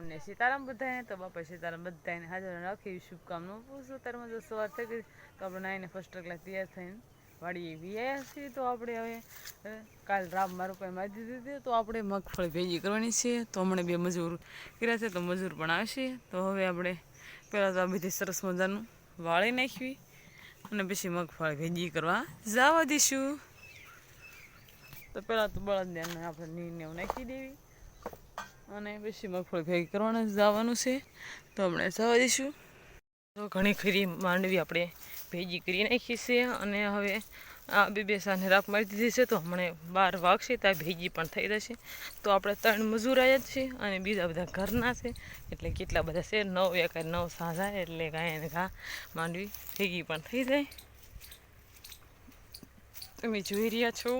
બામને સીતારામ બધાને તો બાપા સીતારામ બધાને હાજર રાખી એવી શુભકામનાઓ પૂછું તારમાં જો સવાર થઈ ગઈ, તો આપણે નાઈને ફર્સ્ટ ક્લાસ તૈયાર થઈને વાડીએ વ્યાયા છીએ. તો આપણે હવે કાલ રામ મારું કંઈ મારી દીધી, તો આપણે મગફળી ભેગી કરવાની છે. તો હમણાં બે મજૂર કર્યા છે, તો મજૂર પણ આવશે. તો હવે આપણે પહેલાં તો આ બધી સરસ મજાનું વાળી નાખવી અને પછી મગફળી ભેગી કરવા જવા દઈશું. તો પહેલાં તો બળદને આપણે નીરને નાખી દેવી. અને પછી મગફળી ભેગી કરવાનું જવાનું છે. તો આપણે જવા દઈશું. તો ઘણી ખરી માંડવી આપણે ભેગી કરી નાખી છે અને હવે આ બે બે સાને રાખ મારી દીધી છે તો હમણાં બાર વાગશે ત્યાં ભેગી પણ થઈ જશે. તો આપણે ત્રણ મજૂર આવ્યા જ છે અને બીજા બધા ઘરના છે. એટલે કેટલા બધા છે? નવ એક નવ સાંજા એટલે ગાય ઘા માંડવી ભેગી પણ થઈ જાય. તમે જોઈ રહ્યા છો.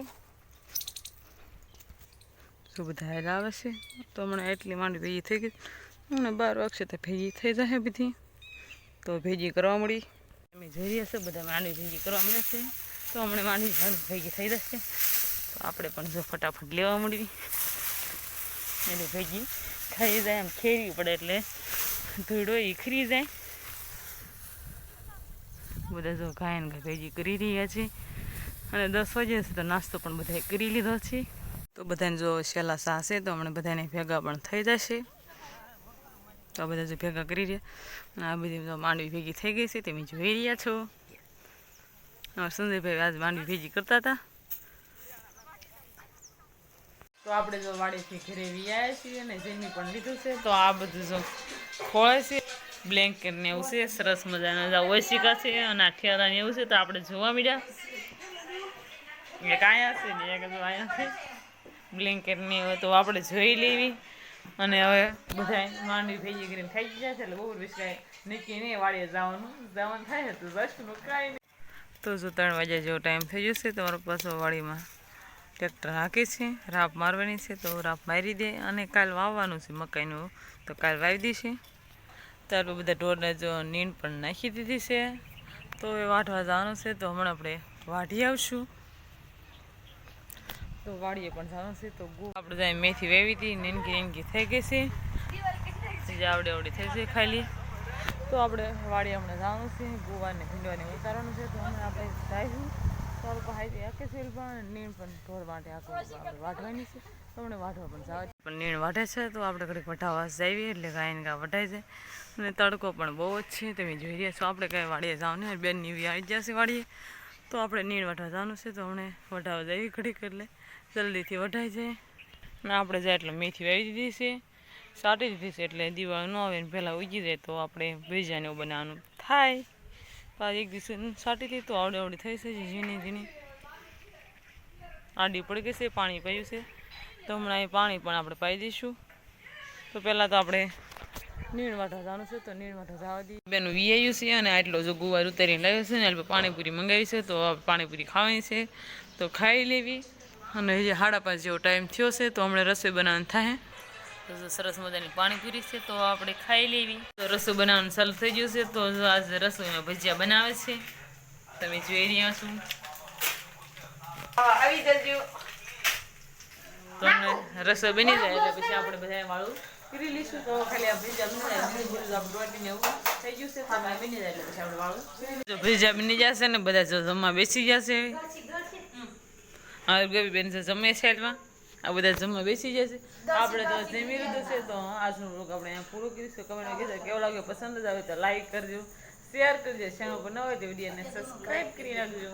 શું બધા હેલા આવે છે. તો હમણાં એટલી માંડવી ભેગી થઈ ગઈ. હમણાં બાર વાગશે તો ભેગી થઈ જશે બધી. તો ભેગી કરવા મળી. અમે જઈ રહ્યા છે, બધા માંડવી ભેગી કરવા મળે છે. તો હમણાં માંડવી ભેગી થઈ જશે. તો આપણે પણ જો ફટાફટ લેવા મળી. એટલે ભેગી થઈ જાય, એમ ખેરવી પડે એટલે ધૂળો ખરી જાય. બધા જો ગાયન ગાય ભેગી કરી રહ્યા છે. અને દસ વાગ્યા છે તો નાસ્તો પણ બધાએ કરી લીધો છે. તો બધાને જો સહેલા સાસે તો હમણાં બધાને ભેગા પણ થઈ જશે. તો બધા જો ભેગા કરી રહ્યા. આ બધી માંડવી ભેગી થઈ ગઈ છે તમે જોઈ રહ્યા છો. અમારા સંજયભાઈ આજ માંડવી ભેગી કરતા હતા. તો આપણે જો વાડેથી ઘરે વિયા છીએ અને જેની પણ લીધું છે, તો આ બધું જો ખોળે છે. બ્લેન્કેટ ને એવું છે, સરસ મજાના ઓશિકા છે અને આઠિયારા ને એવું છે, તો આપણે જોવા મળ્યા એક આયા છે ને એક જો આયા છે. બ્લેન્કેટ ને એવું તો આપણે જોઈ લેવી. અને હવે બધા માંડવી ભેગી કરીને ખાઈ ગયા છે એટલે વિશ્વાય નીકળી નહીં વાળીએ જવાનું. જવાનું થાય તો જશું કાંઈ નહીં. તો જો ત્રણ વાગ્યા જેવો ટાઈમ થઈ જશે તમારો પાછો વાડીમાં ટ્રેક્ટર હાકે છે, રાપ મારવાની છે, તો રાપ મારી દે. અને કાલ વાવવાનું છે મકાઈનું, તો કાલ વાવી દેશે ત્યારબાદ બધા ઢોરને જો નીંદ પણ નાખી દીધી છે. તો એ વાઢવા જવાનું છે, તો હમણાં આપણે વાઢી આવશું. તો વાડીએ પણ જવાનું છે, તો ગુ આપણે જાય મેથી વેવી હતી, નીનકી નીનકી થઈ ગઈ છે. જે આવડે થઈ છે ખાલી તો આપણે વાડીએ હમણાં જવાનું છે, ગુવાને ભીંડવાને ઉતારવાનું છે, તો હમણાં આપણે જઈશું. તો આપણે પાસે આખે સેલ પણ નીણ પણ ઢોર માટે આખું આપણે વાઢવાની છે. તો હમણે વાઢવા પણ જવા. પણ નીણ વાઢે છે, તો આપણે ઘડીક વઢાવા જઈએ, એટલે ગાયને ગા વઢાઈ જાય. અને તડકો પણ બહુ જ છે, તમે જોઈ રહ્યા છો, આપણે કાંઈ વાડીએ જવાનું બેન નીવી આવી જશે વાડીએ તો આપણે નીણ વાઢવા જવાનું છે, તો હમણે વઢાવા જઈએ ઘડીક એટલે. જલ્દીથી વઢાઈ જાય. ને આપણે જાય એટલે મેથી વાવી દીધી છે, સાટી દીધી છે એટલે દિવાળ ન આવે ને પહેલાં ઉગી જાય તો આપણે ભેજાને એવું બનાવવાનું થાય. તો એક દિવસે સાટી દીધી તો આવડી આવડી થઈ છે ઝીણી ઝીણી. આડી પડી ગઈ છે, પાણી પાયું છે. તો હમણાં એ પાણી પણ આપણે પાઈ દઈશું. તો પહેલાં તો આપણે નીણવાઠા જવાનું છે, તો નીણવાઠા જવા દઈએ. બેનું વીઆયું છે અને આટલો જો ગુવાર ઉતારીને લાવ્યો છે ને એટલે પાણીપુરી મંગાવી છે, તો પાણીપુરી ખાવાની છે. તો ખાઈ લેવી. અને હજી સાડા પાંચ જેવો ટાઈમ થયો છે તો હમણાં રસોઈ બનાવવાનું થાય. તો સરસ મજાની પાણીપુરી છે તો આપણે ખાઈ લેવી. તો રસોઈ બનાવવાનું ચાલુ થઈ ગયું છે તો આજે રસોઈમાં ભજીયા બનાવે છે. તમે જોઈ રહ્યા છો. આવી જજો. તો રસોઈ બની જાય એટલે પછી આપણે બધા વાળું કરી લઈશું તો ખાલી આ ભજીયા બની જાય ધીરે ધીરે આપણે રોટીને એવું થઈ ગયું છે તો બની જાય એટલે પછી આપણે વાળું. જો ભજીયા બની જશે ને બધા જો જમવા બેસી જશે. ગવી બેન છે જમે છે આ બધા જમવા બેસી જશે. આપણે તો જમી લીધું છે તો આજનું લોક આપણે અહીંયા પૂરું કરીશું. કમેન્ટ કીધું કેવો લાગ્યો? પસંદ જ આવે તો લાઈક કરજો શેર કરજો. ચેનલ પર ન હોય તો વિડીયોને સબસ્ક્રાઈબ કરી નાખજો.